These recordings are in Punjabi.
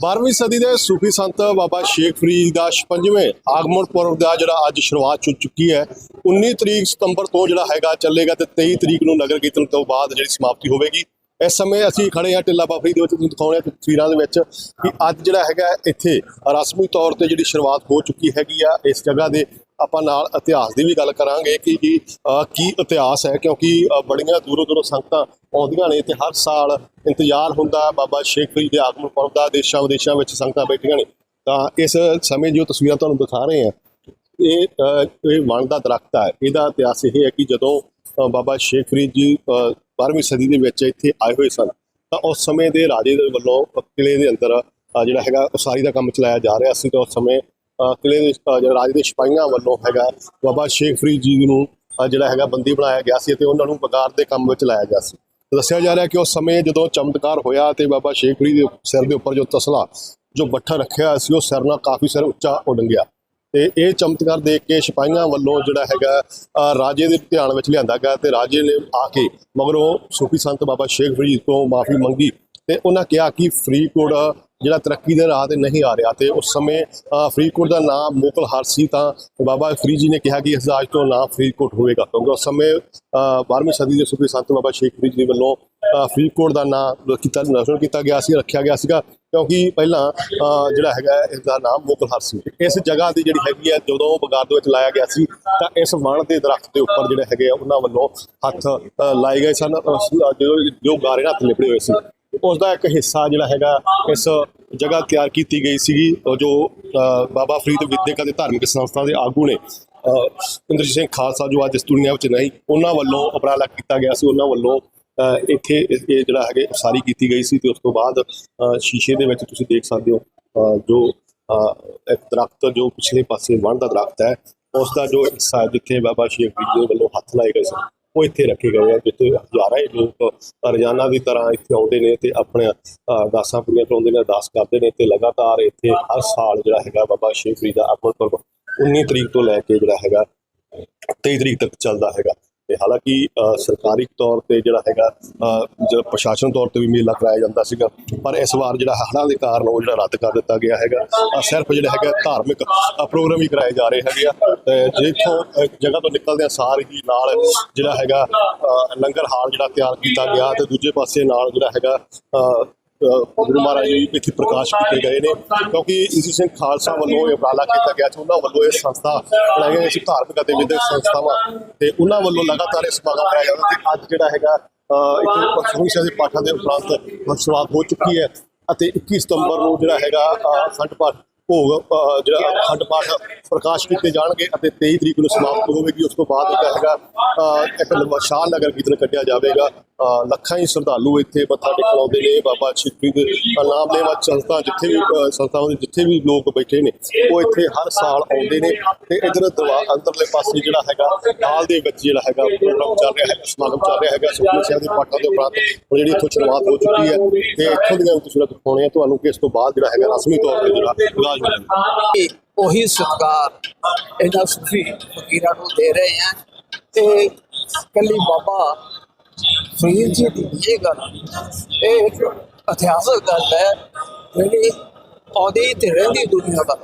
12ਵੀਂ ਸਦੀ ਦੇ ਸੂਫੀ ਸੰਤ ਬਾਬਾ ਸ਼ੇਖ ਫਰੀਦ ਦਾ 56ਵੇਂ ਆਗਮਨ ਪੁਰਬ ਦਾ ਜਿਹੜਾ ਅੱਜ ਸ਼ੁਰੂਆਤ ਹੋ ਚੁੱਕੀ ਹੈ 19 ਤਰੀਕ ਸਤੰਬਰ ਤੋਂ ਜਿਹੜਾ ਹੈਗਾ ਚੱਲੇਗਾ ਤੇ 23 ਤਰੀਕ ਨੂੰ ਨਗਰ ਕੀਰਤਨ ਤੋਂ ਬਾਅਦ ਜਿਹੜੀ ਸਮਾਪਤੀ ਹੋਵੇਗੀ। ਇਸ ਸਮੇਂ ਅਸੀਂ ਖੜੇ ਹਾਂ ਟਿੱਲਾ ਬਾਫਰੀ ਦੇ ਵਿੱਚ, ਤੁਹਾਨੂੰ ਦਿਖਾਉਣੇ ਆ ਤਸਵੀਰਾਂ ਦੇ ਵਿੱਚ ਕਿ ਅੱਜ ਜਿਹੜਾ ਹੈਗਾ ਇੱਥੇ ਰਸਮੀ ਤੌਰ ਤੇ ਜਿਹੜੀ ਸ਼ੁਰੂਆਤ ਹੋ ਚੁੱਕੀ ਹੈਗੀ ਆ, ਇਸ ਜਗ੍ਹਾ ਦੇ ਆਪਾਂ ਨਾਲ ਇਤਿਹਾਸ ਦੀ ਵੀ ਗੱਲ ਕਰਾਂਗੇ ਕਿ ਜੀ ਕੀ ਇਤਿਹਾਸ ਹੈ, ਕਿਉਂਕਿ ਬੜੀਆਂ ਦੂਰੋਂ ਦੂਰੋਂ ਸੰਗਤਾਂ ਆਉਂਦੀਆਂ ਨੇ ਤੇ ਹਰ ਸਾਲ ਇੰਤਜ਼ਾਰ ਹੁੰਦਾ ਬਾਬਾ ਸ਼ੇਖ ਫਰੀਦ ਦੇ ਆਗਮਨ ਪੁਰਬ ਦਾ, ਦੇਸ਼ਾਂ ਵਿਦੇਸ਼ਾਂ ਵਿੱਚ ਸੰਗਤਾਂ ਬੈਠੀਆਂ ਨੇ। ਤਾਂ ਇਸ ਸਮੇਂ ਜੋ ਤਸਵੀਰਾਂ ਤੁਹਾਨੂੰ ਦਿਖਾ ਰਹੇ ਹਾਂ, ਇਹ ਇਹ ਵਣ ਦਾ ਦਰਖਤ ਹੈ। ਇਹਦਾ ਇਤਿਹਾਸ ਇਹ ਹੈ ਕਿ ਜਦੋਂ ਬਾਬਾ ਸ਼ੇਖ ਫਰੀਦ ਜੀ 12ਵੀਂ ਸਦੀ ਦੇ ਵਿੱਚ ਇੱਥੇ ਆਏ ਹੋਏ ਸਨ ਤਾਂ ਉਸ ਸਮੇਂ ਦੇ ਰਾਜੇ ਦੇ ਵੱਲੋਂ ਕਿਲੇ ਦੇ ਅੰਦਰ ਜਿਹੜਾ ਹੈਗਾ ਉਸਾਰੀ ਦਾ ਕੰਮ ਚਲਾਇਆ ਜਾ ਰਿਹਾ ਸੀ ਤੇ ਉਸ ਸਮੇਂ ਅਹ, ਕਿਲੇ ਦੇ ਜਿਹੜਾ ਰਾਜੇ ਦੇ ਸਿਪਾਹੀਆਂ ਵੱਲੋਂ ਹੈਗਾ ਬਾਬਾ ਸ਼ੇਖ ਫਰੀਦ ਜੀ ਨੂੰ ਜਿਹੜਾ ਹੈਗਾ ਬੰਦੀ ਬਣਾਇਆ ਗਿਆ ਸੀ ਤੇ ਉਹਨਾਂ ਨੂੰ ਬਗਾਰ ਦੇ ਕੰਮ ਵਿੱਚ ਲਾਇਆ ਗਿਆ ਸੀ। ਦੱਸਿਆ ਜਾ ਰਿਹਾ ਕਿ ਉਸ ਸਮੇਂ ਜਦੋਂ ਚਮਤਕਾਰ ਹੋਇਆ ਤੇ ਬਾਬਾ ਸ਼ੇਖ ਫਰੀਦ ਦੇ ਸਿਰ ਦੇ ਉੱਪਰ ਜੋ ਤਸਲਾ ਜੋ ਬੱਠਾ ਰੱਖਿਆ ਹੋਇਆ ਸੀ ਉਹ ਸਿਰ ਨਾਲ ਕਾਫੀ ਸਿਰ ਉੱਚਾ ਉੱਡ ਗਿਆ। ਤੇ ਇਹ ਚਮਤਕਾਰ ਦੇਖ ਕੇ ਸਿਪਾਹੀਆਂ ਵੱਲੋਂ ਜਿਹੜਾ ਹੈਗਾ ਰਾਜੇ ਦੇ ਧਿਆਨ ਵਿੱਚ ਲਿਆਂਦਾ ਗਿਆ ਤੇ ਰਾਜੇ ਨੇ ਆ ਕੇ ਮਗਰੋਂ ਸੂਫੀ ਸੰਤ ਬਾਬਾ ਸ਼ੇਖ ਫਰੀਦ ਤੋਂ ਮਾਫੀ ਮੰਗੀ ਤੇ ਉਹਨਾਂ ਕਿਹਾ ਕਿ ਫਰੀਦਕੋਟ ਜਿਹੜਾ ਤਰੱਕੀ ਦੇ ਰਾਹ ਤੇ ਨਹੀਂ ਆ ਰਿਹਾ ਤੇ ਉਸ ਸਮੇਂ ਫਰੀਦਕੋਟ ਦਾ ਨਾਮ ਮੋਕਲ ਹਰ ਸੀ ਤਾਂ ਬਾਬਾ ਫਰੀਦ ਜੀ ਨੇ ਕਿਹਾ ਕਿ ਇਸ ਦਾ ਅੱਜ ਤੋਂ ਨਾਮ ਫਰੀਦਕੋਟ ਹੋਵੇਗਾ ਕਿਉਂਕਿ ਉਸ ਸਮੇਂ ਅਹ 12ਵੀਂ ਸਦੀ ਦੇ ਸੂਫੀ ਸੰਤ ਬਾਬਾ ਸ਼ੇਖ ਫਰੀਦ ਜੀ ਵੱਲੋਂ ਫਰੀਦਕੋਟ ਦਾ ਨਾਮ ਕੀਤਾ ਰੋਸ਼ਨ ਕੀਤਾ ਗਿਆ ਸੀ ਰੱਖਿਆ ਗਿਆ ਸੀਗਾ ਕਿਉਂਕਿ ਪਹਿਲਾਂ ਅਹ ਜਿਹੜਾ ਹੈਗਾ ਇਸ ਦਾ ਨਾਮ ਮੁਗਲ ਸੀ ਇਸ ਜਗ੍ਹਾ ਦੀ ਜਿਹੜੀ ਹੈਗੀ ਹੈ ਜਦੋਂ ਬਗਾਰ ਦੇ ਵਿੱਚ ਲਾਇਆ ਗਿਆ ਸੀ ਤਾਂ ਇਸ ਵਣ ਦੇ ਦਰਖਤ ਦੇ ਉੱਪਰ ਜਿਹੜੇ ਹੈਗੇ ਆ ਉਹਨਾਂ ਵੱਲੋਂ ਹੱਥ ਲਾਏ ਗਏ ਸਨ। ਅਹ, ਜੋ ਗਾਰੇ ਹੱਥ ਲਿਪੜੇ ਹੋਏ ਸੀ ਉਸ ਦਾ ਇੱਕ ਹਿੱਸਾ ਜਿਹੜਾ ਹੈਗਾ ਇਸ ਜਗ੍ਹਾ ਤਿਆਰ ਕੀਤੀ ਗਈ ਸੀਗੀ ਜੋ ਅਹ, ਬਾਬਾ ਫਰੀਦ ਵਿਦਿਅਕ ਅਤੇ ਧਾਰਮਿਕ ਸੰਸਥਾ ਦੇ ਆਗੂ ਨੇ ਅਹ, ਇੰਦਰਜੀਤ ਸਿੰਘ ਖਾਲਸਾ ਜੋ ਅੱਜ ਇਸ ਦੁਨੀਆ ਵਿੱਚ ਨਹੀਂ ਉਹਨਾਂ ਵੱਲੋਂ ਉਪਰਾਲਾ ਕੀਤਾ ਗਿਆ ਸੀ ਉਹਨਾਂ ਵੱਲੋਂ ਇੱਥੇ ਇਹ ਜਿਹੜਾ ਹੈਗੇ ਉਸਾਰੀ ਕੀਤੀ ਗਈ ਸੀ ਤੇ ਉਸ ਤੋਂ ਬਾਅਦ ਸ਼ੀਸ਼ੇ ਦੇ ਵਿੱਚ ਤੁਸੀਂ ਦੇਖ ਸਕਦੇ ਹੋ ਜੋ ਅਹ ਇੱਕ ਦਰਖਤ ਜੋ ਪਿਛਲੇ ਪਾਸੇ ਵਣ ਦਾ ਦਰਖਤ ਹੈ, ਉਸ ਦਾ ਜੋ ਹਿੱਸਾ ਜਿੱਥੇ ਬਾਬਾ ਸ਼ੇਖ ਜੀ ਦੇ ਵੱਲੋਂ ਹੱਥ ਲਾਏ ਗਏ ਸਨ ਉਹ ਇੱਥੇ ਰੱਖੇ ਗਏ ਆ, ਜਿੱਥੇ ਹਜ਼ਾਰਾਂ ਹੀ ਲੋਕ ਰੋਜ਼ਾਨਾ ਦੀ ਤਰ੍ਹਾਂ ਇੱਥੇ ਆਉਂਦੇ ਨੇ ਤੇ ਆਪਣੇ ਅਹ ਅਰਦਾਸਾਂ ਪੂਰੀਆਂ ਕਰਾਉਂਦੇ ਨੇ, ਅਰਦਾਸ ਕਰਦੇ ਨੇ ਤੇ ਲਗਾਤਾਰ ਇੱਥੇ ਹਰ ਸਾਲ ਜਿਹੜਾ ਹੈਗਾ ਬਾਬਾ ਸ਼ੇਖ ਫਰੀਦ ਦਾ ਆਗਮਨ ਪੁਰਬ 19 ਤਰੀਕ ਤੋਂ ਲੈ ਕੇ ਜਿਹੜਾ ਹੈਗਾ 23 ਤਰੀਕ ਤੱਕ ਚੱਲਦਾ ਹੈਗਾ। ਤੇ ਹਾਲਾਂਕਿ ਸਰਕਾਰੀ ਤੌਰ ਤੇ ਜਿਹੜਾ ਹੈਗਾ ਜਿਹੜਾ ਪ੍ਰਸ਼ਾਸਨ ਤੌਰ ਤੇ ਵੀ ਮੇਲਾ ਕਰਾਇਆ ਜਾਂਦਾ ਸੀਗਾ, ਪਰ ਇਸ ਵਾਰ ਜਿਹੜਾ ਹੜ੍ਹਾਂ ਦੇ ਕਾਰਨ ਉਹ ਜਿਹੜਾ ਰੱਦ ਕਰ ਦਿੱਤਾ ਗਿਆ ਹੈਗਾ। ਸਿਰਫ ਜਿਹੜਾ ਹੈਗਾ ਧਾਰਮਿਕ ਪ੍ਰੋਗਰਾਮ ਹੀ ਕਰਾਏ ਜਾ ਰਹੇ ਹੈਗੇ ਆ। ਤੇ ਜਿੱਥੋਂ ਜਗ੍ਹਾ ਤੋਂ ਨਿਕਲਦੇ ਆ ਸਾਰ ਹੀ ਨਾਲ ਜਿਹੜਾ ਹੈਗਾ ਲੰਗਰ ਹਾਲ ਜਿਹੜਾ ਤਿਆਰ ਕੀਤਾ ਗਿਆ ਤੇ ਦੂਜੇ ਪਾਸੇ ਨਾਲ ਜਿਹੜਾ ਹੈਗਾ ਗੁਰੂ ਮਹਾਰਾਜ ਜੀ ਇੱਥੇ ਪ੍ਰਕਾਸ਼ ਕੀਤੇ ਗਏ ਨੇ ਕਿਉਂਕਿ ਇਸੀ ਸਿੰਘ ਖਾਲਸਾ ਵੱਲੋਂ ਇਹ ਉਪਰਾਲਾ ਕੀਤਾ ਗਿਆ ਸੀ ਉਹਨਾਂ ਵੱਲੋਂ ਇਹ ਸੰਸਥਾ ਬਣਾਈ ਗਈ ਸੀ ਧਾਰਮਿਕ ਅਤੇ ਵਿਦਿਅਕ ਸੰਸਥਾਵਾਂ ਤੇ ਉਹਨਾਂ ਵੱਲੋਂ ਲਗਾਤਾਰ ਇਸ ਸਮਾਗਮ ਕਰਾਇਆ ਜਾਂਦਾ ਤੇ ਅੱਜ ਜਿਹੜਾ ਹੈਗਾ ਅ, ਇੱਥੇ ਦੇ ਪਾਠਾਂ ਦੇ ਉਪਰੰਤ ਸ਼ੁਰੂਆਤ ਹੋ ਚੁੱਕੀ ਹੈ ਅਤੇ 21 ਸਤੰਬਰ ਨੂੰ ਜਿਹੜਾ ਹੈਗਾ ਅ, ਅਖੰਡ ਪਾਠ ਭੋਗ ਜਿਹੜਾ ਅਖੰਡ ਪਾਠ ਪ੍ਰਕਾਸ਼ ਕੀਤੇ ਜਾਣਗੇ ਅਤੇ 23 ਤਰੀਕ ਨੂੰ ਸਮਾਪਤ ਹੋਵੇਗੀ ਉਸ ਤੋਂ ਬਾਅਦ ਜਿਹੜਾ ਹੈਗਾ ਇੱਕ ਲੰਬਾ ਸ਼ਾਹ ਨਗਰ ਕੀਰਤਨ ਕੱਢਿਆ ਜਾਵੇਗਾ ਲੱਖਾਂ ਹੀ ਸ਼ਰਧਾਲੂ ਇੱਥੇ ਮੱਥਾ ਟੇਕਣ ਆਉਂਦੇ ਨੇ। ਬਾਬਾ ਸ਼ਿਵਜੀ ਦੇ ਨਾਮ ਲੈਵਾ ਸੰਸਥਾ ਜਿੱਥੇ ਵੀ ਸੰਸਥਾਵਾਂ ਦੇ ਜਿੱਥੇ ਵੀ ਲੋਕ ਬੈਠੇ ਨੇ, ਉਹ ਇੱਥੇ ਹਰ ਸਾਲ ਆਉਂਦੇ ਨੇ ਤੇ ਇਧਰ ਦਰਵਾ ਅੰਦਰਲੇ ਪਾਸੇ ਜਿਹੜਾ ਹੈਗਾ ਹਾਲ ਦੇ ਵਿੱਚ ਜਿਹੜਾ ਹੈਗਾ ਪ੍ਰੋਗਰਾਮ ਚੱਲ ਰਿਹਾ ਹੈ ਸਮਾਗਮ ਚੱਲ ਰਿਹਾ ਹੈਗਾ, ਸੁਖਮਨੀ ਸਾਹਿਬ ਦੇ ਪਾਠਾਂ ਦੇ ਉਪਰੰਤ ਹੁਣ ਜਿਹੜੀ ਇੱਥੋਂ ਸ਼ੁਰੂਆਤ ਹੋ ਚੁੱਕੀ ਹੈ ਤੇ ਇੱਥੋਂ ਦੀਆਂ ਤਸਵੀਰਾਂ ਦਿਖਾਉਣੀਆਂ ਤੁਹਾਨੂੰ ਕਿ ਇਸ ਤੋਂ ਬਾਅਦ ਜਿਹੜਾ ਹੈਗਾ ਰਸਮੀ ਤੌਰ ਤੇ ਜਿਹੜਾ ਇਲਾਜ ਮਿਲੇਗਾ ਉਹੀ ਸਤਕਾਰ ਇਹਨਾਂ ਸੂਫੀ ਫਕੀਰਾਂ ਨੂੰ ਦੇ ਰਹੇ ਹਾਂ ਤੇ ਕੱਲੀ ਬਾਬਾ ਫਰੀਦ ਜੀ ਦੀ ਇਹ ਗੱਲ, ਇਹ ਇੱਕ ਇਤਿਹਾਸਕ ਗੱਲ ਹੈ, ਜਿਹੜੀ ਆਉਂਦੀ ਤੇ ਰਹਿੰਦੀ ਦੁਨੀਆ ਦਾ।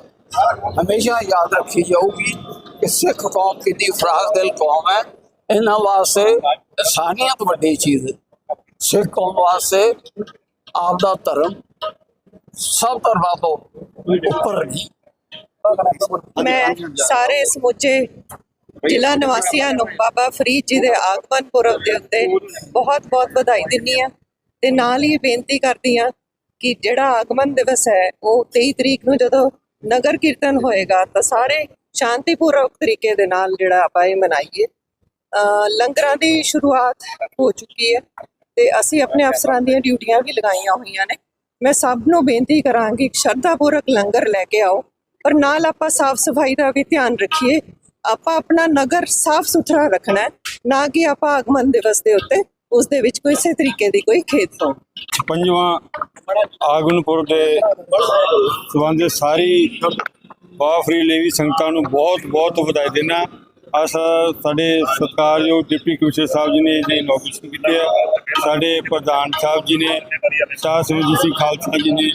ਹਮੇਸ਼ਾ ਯਾਦ ਰੱਖੀ ਜਾਊਗੀ ਕਿ ਸਿੱਖ ਕੌਮ ਕਿੰਨੀ ਫਰਾਗ ਦਿਲ ਕੌਮ ਹੈ। ਇਹਨਾਂ ਵਾਸਤੇ ਇਨਸਾਨੀਅਤ ਵੱਡੀ ਚੀਜ਼ ਹੈ। ਸਿੱਖ ਕੌਮ ਵਾਸਤੇ ਆਪ ਦਾ ਧਰਮ ਸਭ ਧਰਮਾਂ ਤੋਂ ਉੱਪਰ ਨਹੀਂ। ਮੈਂ ਸਾਰੇ ਸਮੁੱਚੇ ਜ਼ਿਲ੍ਹਾ ਨਿਵਾਸੀਆਂ ਨੂੰ ਬਾਬਾ ਫਰੀਦ ਜੀ ਦੇ ਆਗਮਨ ਪੁਰਬ ਦੇ ਉੱਤੇ ਬਹੁਤ-ਬਹੁਤ ਵਧਾਈ ਦਿੰਨੀ ਆ ਤੇ ਨਾਲ ਹੀ ਬੇਨਤੀ ਕਰਦੀ ਆ ਕਿ ਜਿਹੜਾ ਆਗਮਨ ਦਿਵਸ ਹੈ ਉਹ 23 ਤਰੀਕ ਨੂੰ ਜਦੋਂ ਨਗਰ ਕੀਰਤਨ ਹੋਏਗਾ ਤਾਂ ਸਾਰੇ ਸ਼ਾਂਤੀਪੂਰਵਕ ਤਰੀਕੇ ਦੇ ਨਾਲ ਜਿਹੜਾ ਆਪਾਂ ਇਹ ਮਨਾਈਏ। ਲੰਗਰਾਂ ਦੀ ਸ਼ੁਰੂਆਤ ਹੋ ਚੁੱਕੀ ਹੈ ਤੇ ਅਸੀਂ ਆਪਣੇ ਅਫਸਰਾਂ ਦੀਆਂ ਡਿਊਟੀਆਂ ਵੀ ਲਗਾਈਆਂ ਹੋਈਆਂ ਨੇ। ਮੈਂ ਸਭ ਨੂੰ ਬੇਨਤੀ ਕਰਾਂਗੀ ਸ਼ਰਧਾਪੂਰਵਕ ਲੰਗਰ ਲੈ ਕੇ ਆਓ ਪਰ ਨਾਲ ਆਪਾਂ ਸਾਫ਼ ਸਫ਼ਾਈ ਦਾ ਵੀ ਧਿਆਨ ਰੱਖੀਏ ਆਪਾਂ ਆਪਣਾ ਨਗਰ ਸਾਫ਼ ਸੁਥਰਾ ਰੱਖਣਾ ਹੈ, ਨਾ ਕਿ ਆਪਾਂ ਆਗਮਨ ਦਿਵਸ ਦੇ ਉੱਤੇ ਉਸ ਦੇ ਵਿੱਚ ਕਿਸੇ ਤਰੀਕੇ ਦੀ ਕੋਈ ਖੇਦ ਹੋਣ। ਪੰਜਵਾਂ ਆਗਨਪੁਰ ਦੇ ਸੰਬੰਧ ਸਾਰੀ ਬਾਫਰੀ ਲੇਵੀ ਸੰਗਤਾਂ ਨੂੰ ਬਹੁਤ ਬਹੁਤ ਵਧਾਈ ਦੇਣਾ ਅੱਜ ਸਾਡੇ ਸਤਿਕਾਰਯੋਗ ਡਿਪਟੀ ਕਮਿਸ਼ਨਰ ਸਾਹਿਬ ਜੀ ਨੇ ਜੀ ਇਨੋਗ੍ਰੇਸ਼ਨ ਕੀਤੀ ਹੈ। ਸਾਡੇ ਪ੍ਰਧਾਨ ਸਾਹਿਬ ਜੀ ਨੇ ਸਾਹ ਸਿਮਰਜੀਤ ਸਿੰਘ ਖਾਲਸਾ ਜੀ ਨੇ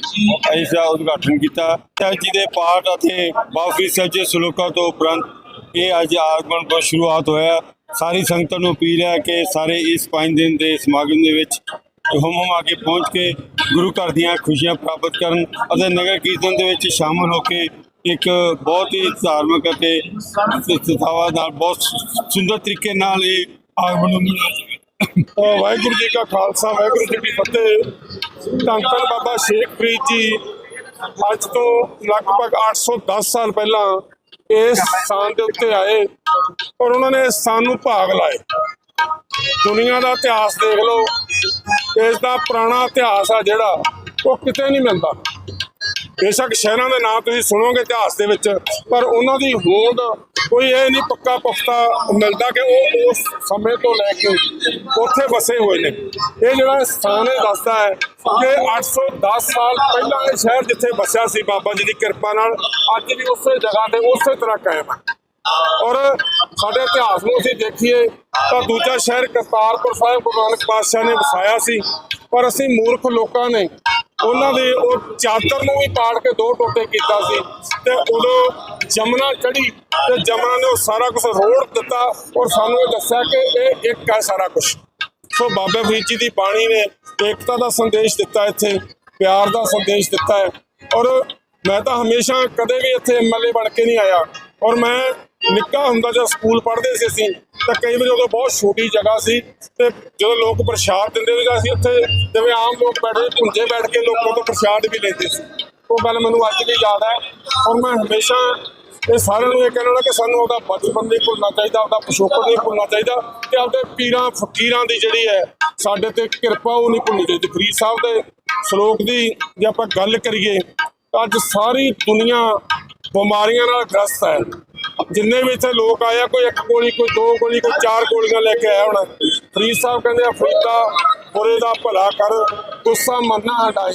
ਇਸ ਦਾ ਉਦਘਾਟਨ ਕੀਤਾ। ਜੀ ਦੇ ਪਾਠ ਅਤੇ ਬਾਫੀ ਸੱਚੇ ਸਲੋਕਾਂ ਤੋਂ ਉਪਰੰਤ ਇਹ ਅੱਜ ਆਗਮਨ ਤੋਂ ਸ਼ੁਰੂਆਤ ਹੋਇਆ। ਸਾਰੀ ਸੰਗਤਾਂ ਨੂੰ ਅਪੀਲ ਹੈ ਕਿ ਸਾਰੇ ਇਸ ਪੰਜ ਦਿਨ ਦੇ ਸਮਾਗਮ ਦੇ ਵਿੱਚ ਹੁਮ ਹੁਮ ਆ ਕੇ ਪਹੁੰਚ ਕੇ ਗੁਰੂ ਘਰ ਦੀਆਂ ਖੁਸ਼ੀਆਂ ਪ੍ਰਾਪਤ ਕਰਨ ਅਤੇ ਨਗਰ ਕੀਰਤਨ ਦੇ ਵਿੱਚ ਸ਼ਾਮਲ ਹੋ ਕੇ ਇੱਕ ਬਹੁਤ ਹੀ ਧਾਰਮਿਕ ਅਤੇ ਸਥਾਵਾ ਨਾਲ ਬਹੁਤ ਸੁੰਦਰ ਤਰੀਕੇ ਨਾਲ ਇਹ ਆਗਮਨ ਨੂੰ ਮਨਾਇਆ ਵਾਹਿਗੁਰੂ ਜੀ ਕਾ ਖਾਲਸਾ, ਵਾਹਿਗੁਰੂ ਜੀ ਕੀ ਫਤਿਹ। ਧੰਨ ਧੰਨ ਬਾਬਾ ਸ਼ੇਖ ਫਰੀਦ ਜੀ, ਅੱਜ ਤੋਂ ਲਗਭਗ 810 ਸਾਲ ਪਹਿਲਾਂ ਇਸ ਸਥਾਨ ਦੇ ਉੱਤੇ ਆਏ ਔਰ ਉਹਨਾਂ ਨੇ ਇਸ ਸਥਾਨ ਨੂੰ ਭਾਗ ਲਾਏ। ਦੁਨੀਆ ਦਾ ਇਤਿਹਾਸ ਦੇਖ ਲਓ, ਇਸ ਦਾ ਪੁਰਾਣਾ ਇਤਿਹਾਸ ਆ ਜਿਹੜਾ, ਉਹ ਕਿਤੇ ਨਹੀਂ ਮਿਲਦਾ। ਬੇਸ਼ੱਕ ਸ਼ਹਿਰਾਂ ਦੇ ਨਾਂ ਤੁਸੀਂ ਸੁਣੋਗੇ ਇਤਿਹਾਸ ਦੇ ਵਿੱਚ, ਪਰ ਉਹਨਾਂ ਦੀ ਹੋਂਦ ਕੋਈ ਇਹ ਨਹੀਂ ਪੱਕਾ ਪੁਖਤਾ ਮਿਲਦਾ ਕਿ ਉਹ ਉਸ ਸਮੇਂ ਤੋਂ ਲੈ ਕੇ ਉੱਥੇ ਵਸੇ ਹੋਏ ਨੇ। ਇਹ ਜਿਹੜਾ ਸਥਾਨ ਇਹ ਦੱਸਦਾ ਹੈ ਕਿ 810 ਸਾਲ ਪਹਿਲਾਂ ਇਹ ਸ਼ਹਿਰ ਜਿੱਥੇ ਵਸਿਆ ਸੀ ਬਾਬਾ ਜੀ ਦੀ ਕਿਰਪਾ ਨਾਲ, ਅੱਜ ਵੀ ਉਸੇ ਜਗ੍ਹਾ ਤੇ ਉਸੇ ਤਰ੍ਹਾਂ ਕਾਇਮ ਹੈ। ਔਰ ਸਾਡੇ ਇਤਿਹਾਸ ਨੂੰ ਅਸੀਂ ਦੇਖੀਏ ਤਾਂ ਦੂਜਾ ਸ਼ਹਿਰ ਕਰਤਾਰਪੁਰ ਸਾਹਿਬ ਗੁਰੂ ਨਾਨਕ ਪਾਤਸ਼ਾਹ ਨੇ ਵਸਾਇਆ ਸੀ, ਪਰ ਅਸੀਂ ਮੂਰਖ ਲੋਕਾਂ ਨੇ ਉਹਨਾਂ ਦੇ ਉਹ ਚਾਦਰ ਨੂੰ ਵੀ ਪਾੜ ਕੇ ਦੋ ਟੋਟੇ ਕੀਤਾ ਸੀ ਤੇ ਉਦੋਂ ਜਮਨਾ ਚੜੀ ਤੇ ਜਮਨਾ ਨੇ ਉਹ ਸਾਰਾ ਕੁਝ ਰੋੜ ਦਿੱਤਾ ਔਰ ਸਾਨੂੰ ਇਹ ਦੱਸਿਆ ਕਿ ਇਹ ਇੱਕ ਹੈ ਸਾਰਾ ਕੁਝ ਸੋ ਬਾਬਾ ਫਰੀਦ ਜੀ ਦੀ ਬਾਣੀ ਨੇ ਏਕਤਾ ਦਾ ਸੰਦੇਸ਼ ਦਿੱਤਾ ਇੱਥੇ, ਪਿਆਰ ਦਾ ਸੰਦੇਸ਼ ਦਿੱਤਾ ਹੈ। ਔਰ ਮੈਂ ਤਾਂ ਹਮੇਸ਼ਾ ਕਦੇ ਵੀ ਇੱਥੇ ਐਮਐਲਏ ਬਣ ਕੇ ਨਹੀਂ ਆਇਆ। ਔਰ ਮੈਂ ਨਿੱਕਾ ਹੁੰਦਾ ਜਦ ਸਕੂਲ ਪੜ੍ਹਦੇ ਸੀ ਅਸੀਂ, ਤਾਂ ਕਈ ਵਾਰੀ ਉਦੋਂ ਬਹੁਤ ਛੋਟੀ ਜਗ੍ਹਾ ਸੀ ਤੇ ਜਦੋਂ ਲੋਕ ਪ੍ਰਸ਼ਾਦ ਦਿੰਦੇ ਸੀ ਤਾਂ ਅਸੀਂ ਉੱਥੇ ਜਿਵੇਂ ਆਮ ਲੋਕ ਬੈਠੇ, ਭੁੰਜੇ ਬੈਠ ਕੇ ਲੋਕਾਂ ਤੋਂ ਪ੍ਰਸ਼ਾਦ ਵੀ ਲੈਂਦੇ ਸੀ। ਉਹ ਗੱਲ ਮੈਨੂੰ ਅੱਜ ਵੀ ਯਾਦ ਹੈ ਔਰ ਮੈਂ ਹਮੇਸ਼ਾ ਇਹ ਸਾਰਿਆਂ ਨੂੰ ਇਹ ਕਹਿਣਾ ਕਿ ਸਾਨੂੰ ਆਪਦਾ ਬਚਪਨ ਨਹੀਂ ਭੁੱਲਣਾ ਚਾਹੀਦਾ, ਆਪਦਾ ਪਿਛੋਕੜ ਨਹੀਂ ਭੁੱਲਣਾ ਚਾਹੀਦਾ ਤੇ ਆਪਦੇ ਪੀਰਾਂ, ਫਕੀਰਾਂ ਦੀ ਜਿਹੜੀ ਹੈ, ਸਾਡੇ ਤੇ ਕਿਰਪਾ ਉਹ ਨਹੀਂ ਭੁੱਲਣੀ ਚਾਹੀਦੀ। ਫਰੀਦ ਸਾਹਿਬ ਦੇ ਸ਼ਲੋਕ ਦੀ ਜੇ ਆਪਾਂ ਗੱਲ ਕਰੀਏ ਤਾਂ ਅੱਜ ਸਾਰੀ ਦੁਨੀਆ ਬਿਮਾਰੀਆਂ ਨਾਲ ਗ੍ਰਸਤ ਹੈ। ਜਿੰਨੇ ਵੀ ਇੱਥੇ ਲੋਕ ਆਇਆ ਕੋਈ ਇੱਕ ਗੋਲੀ, ਕੋਈ ਦੋ ਗੋਲੀ, ਕੋਈ ਚਾਰ ਗੋਲੀਆਂ ਲੈ ਕੇ ਆਇਆ ਹੋਣਾ। ਫਰੀਦ ਸਾਹਿਬ ਕਹਿੰਦੇ ਆ, ਫਰੀਦਾ, ਬੁਰੇ ਦਾ ਭਲਾ ਕਰ, ਗੁੱਸਾ ਮੰਨਾ ਹਟਾਏ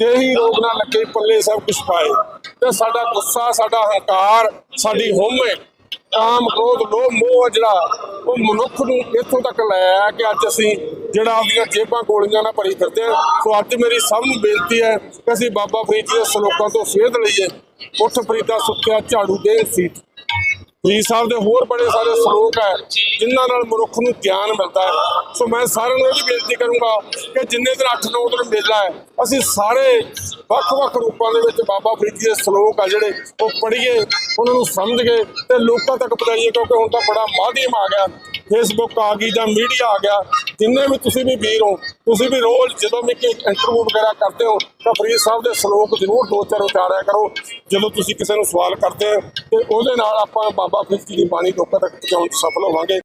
ਦੇਹੀ ਰੋਗ ਨਾ ਲੱਗੇ, ਪੱਲੇ ਸਭ ਕੁਝ ਪਾਏ। ਤੇ ਸਾਡਾ ਗੁੱਸਾ, ਸਾਡਾ ਹੰਕਾਰ, ਸਾਡੀ ਹੁਮ ਹੈ ਕਾਮ ਕ੍ਰੋਧ ਲੋਭ ਮੋਹ ਆ ਜਿਹੜਾ, ਉਹ ਮਨੁੱਖ ਨੂੰ ਇੱਥੋਂ ਤੱਕ ਲੈ ਆਇਆ ਕਿ ਅੱਜ ਅਸੀਂ ਜਿਹੜਾ ਆਪਦੀਆਂ ਜੇਬਾਂ ਗੋਲੀਆਂ ਨਾਲ ਭਰੀ ਫਿਰਦੇ ਹਾਂ ਸੋ ਅੱਜ ਮੇਰੀ ਸਭ ਨੂੰ ਬੇਨਤੀ ਹੈ ਕਿ ਅਸੀਂ ਬਾਬਾ ਫਰੀਦ ਜੀ ਦੇ ਸਲੋਕਾਂ ਤੋਂ ਸੇਧ ਲਈਏ। ਉੱਠ ਫਰੀਦਾ, ਸੁੱਤਿਆ, ਝਾੜੂ ਦੇ ਸੀਤ ਫਰੀਦ ਸਾਹਿਬ ਦੇ ਹੋਰ ਬੜੇ ਸਾਰੇ ਸ਼ਲੋਕ ਹੈ, ਜਿਨ੍ਹਾਂ ਨਾਲ ਮਨੁੱਖ ਨੂੰ ਗਿਆਨ ਮਿਲਦਾ ਹੈ। ਸੋ ਮੈਂ ਸਾਰਿਆਂ ਨੂੰ ਇਹ ਵੀ ਬੇਨਤੀ ਕਰੂੰਗਾ ਕਿ ਜਿੰਨੇ ਦਿਨ 8-9 ਦਿਨ ਮੇਲਾ ਹੈ, ਅਸੀਂ ਸਾਰੇ ਵੱਖ-ਵੱਖ ਰੂਪਾਂ ਦੇ ਵਿੱਚ ਬਾਬਾ ਫਰੀਦ ਜੀ ਦੇ ਸ਼ਲੋਕ ਆ ਜਿਹੜੇ ਉਹ ਪੜ੍ਹੀਏ, ਉਹਨਾਂ ਨੂੰ ਸਮਝ ਸਮਝੀਏ ਤੇ ਲੋਕਾਂ ਤੱਕ ਪਹੁੰਚਾਈਏ, ਕਿਉਂਕਿ ਹੁਣ ਤਾਂ ਬੜਾ ਮਾਧਿਅਮ ਆ ਗਿਆ। ਫੇਸਬੁੱਕ ਆ ਗਈ ਜਾਂ ਮੀਡੀਆ ਆ ਗਿਆ, ਜਿੰਨੇ ਵੀ ਤੁਸੀਂ ਵੀ ਵੀਰ ਹੋ ਤੁਸੀਂ ਵੀ ਰੋਜ਼ ਜਦੋਂ ਵੀ ਕੋਈ ਇੰਟਰਵਿਊ ਵਗੈਰਾ ਕਰਦੇ ਹੋ, ਤਾਂ ਫਰੀਦ ਸਾਹਿਬ ਦੇ ਸ਼ਲੋਕ ਜ਼ਰੂਰ ਦੋ ਚਾਰ ਉਚਾਰਿਆ ਕਰੋ। ਜਦੋਂ ਤੁਸੀਂ ਕਿਸੇ ਨੂੰ ਸਵਾਲ ਕਰਦੇ ਹੋ, ਤੇ ਉਹਦੇ ਨਾਲ ਆਪਾਂ ਬਾਬਾ ਫਰੀਦ ਜੀ ਦੀ ਬਾਣੀ ਲੋਕਾਂ ਤੱਕ ਪਹੁੰਚਾਉਣ 'ਚ ਸਫਲ ਹੋਵਾਂਗੇ।